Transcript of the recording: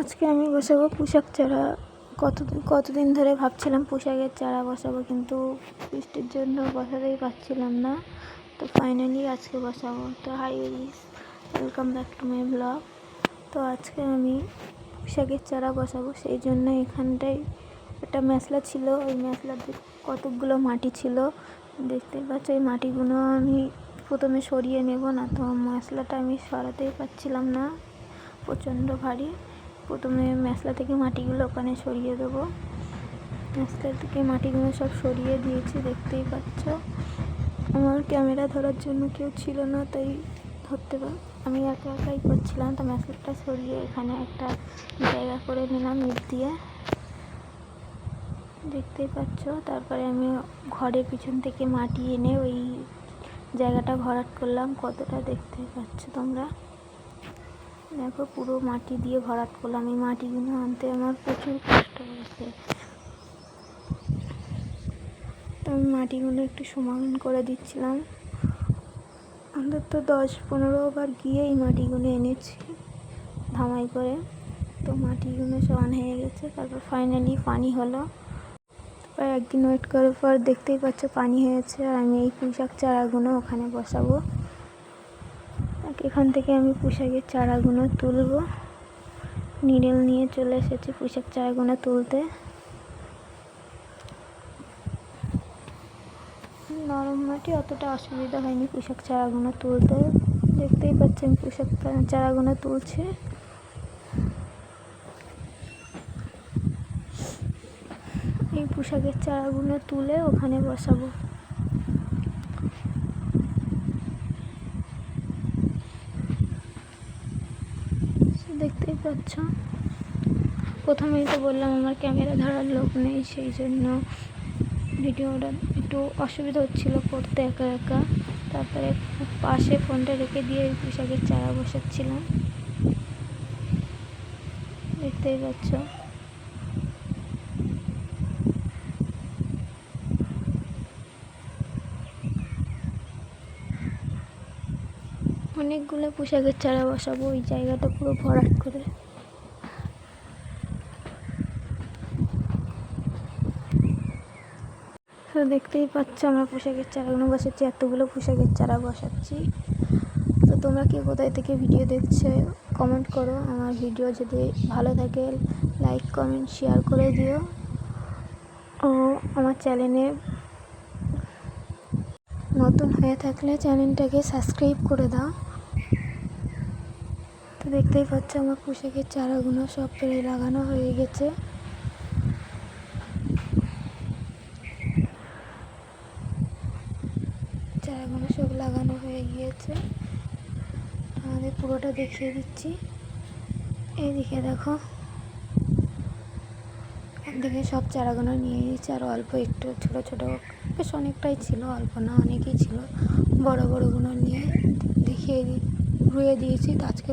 আজকে আমি বসাবো পোশাক চারা। কত, কতদিন ধরে ভাবছিলাম পোশাকের চারা বসাবো, কিন্তু বৃষ্টির জন্য বসাতেই পারছিলাম না। তো ফাইনালি আজকে বসাবো। তো hi welcome back to my blog তো আজকে আমি পোশাকের চারা বসাবো, সেই জন্য এখানটায় একটা মেশলা ছিল। ওই মেশলাতে কতকগুলো মাটি ছিল। দেখতেই পাচ্ছ, এই মাটিগুলো আমি প্রথমে সরিয়ে নেব, না তো মশলাটা আমি সরাতেই পারছিলাম না। প্রচণ্ড ভারী। প্রথমে মেশলা থেকে মাটিগুলো ওখানে সরিয়ে দেবো। মেশলা থেকে মাটিগুলো সব সরিয়ে দিয়েছি, দেখতেই পাচ্ছ। আমার ক্যামেরা ধরার জন্য কেউ ছিল না, তাই ধরতে পার আমি একা একাই করছিলাম। তো মেশলাটা সরিয়ে এখানে একটা জায়গা করে নিলাম ইট দিয়ে। দেখতেই পাচ্ছ, তারপরে আমি ঘরের পিছন থেকে মাটি এনে ওই জায়গাটা ভরাট করলাম। কতটা দেখতে পাচ্ছ তোমরা? দেখো পুরো মাটি দিয়ে ভরাট করলাম। এই মাটিগুলো আনতে আমার প্রচুর কষ্ট হয়েছে। তো আমি মাটিগুলো একটু সমান করে দিচ্ছিলাম। অন্তত দশ পনেরো বার গিয়ে এই মাটিগুলো এনেছি ধামাই করে। তো মাটিগুলো সমান হয়ে গেছে, তারপর ফাইনালি পানি হলো। প্রায় একদিন ওয়েট করার পর দেখতেই পাচ্ছ পানি হয়েছে আর আমি এই পুঁশাক চারাগুলো ওখানে বসাবো। এখান থেকে আমি পুঁশাকের চারাগুলো তুলব। নিডেল নিয়ে চলে এসেছি পুঁশাক চারাগুলো তুলতে। নরম মাটি, অতটা অসুবিধা হয়নি পুঁশাক চারাগুলো তুলতে। দেখতেই পাচ্ছেন পুঁশাক চারাগুলো তুলছে। এই পোশাকের চারাগুলো তুলে ওখানে বসাবো। দেখতেই পাচ্ছ। প্রথমেই তো বললাম, আমার ক্যামেরা ধরার লোক নেই, সেই জন্য ভিডিওটা একটু অসুবিধা হচ্ছিল করতে একা একা। তারপরে পাশে ফোনটা রেখে দিয়ে ওই পোশাকের চারা বসাচ্ছিলাম। দেখতেই পাচ্ছ। অনেকগুলো পোশাকের চারা বসাবো, ওই জায়গাটা পুরো ভরাট করে। তো দেখতেই পাচ্ছ আমরা পোশাকের চারাগুলো বসাচ্ছি, এতগুলো পোশাকের চারা বসাচ্ছি। তো তোমরা কি কোথায় থেকে ভিডিও দেখছে কমেন্ট করো। আমার ভিডিও যদি ভালো থাকে লাইক কমেন্ট শেয়ার করে দিও। ও, আমার চ্যানেলে নতুন হয়ে থাকলে চ্যানেলটাকে সাবস্ক্রাইব করে দাও। তো দেখতেই পাচ্ছ আমার পোশাকের চারাগুলো সব পেরে লাগানো হয়ে গেছে। চারাগুলো সব লাগানো হয়ে গিয়েছে। আমাদের পুরোটা দেখিয়ে দিচ্ছি। এইদিকে দেখো। একদিকে সব চারাগুলো নিয়ে নিয়েছি আর অল্প একটু ছোট ছোট, বেশ অনেকটাই ছিল, অল্প না, অনেকই ছিল। বড় বড়গুলো নিয়ে দেখিয়ে রুয়ে দিয়েছি। আজকে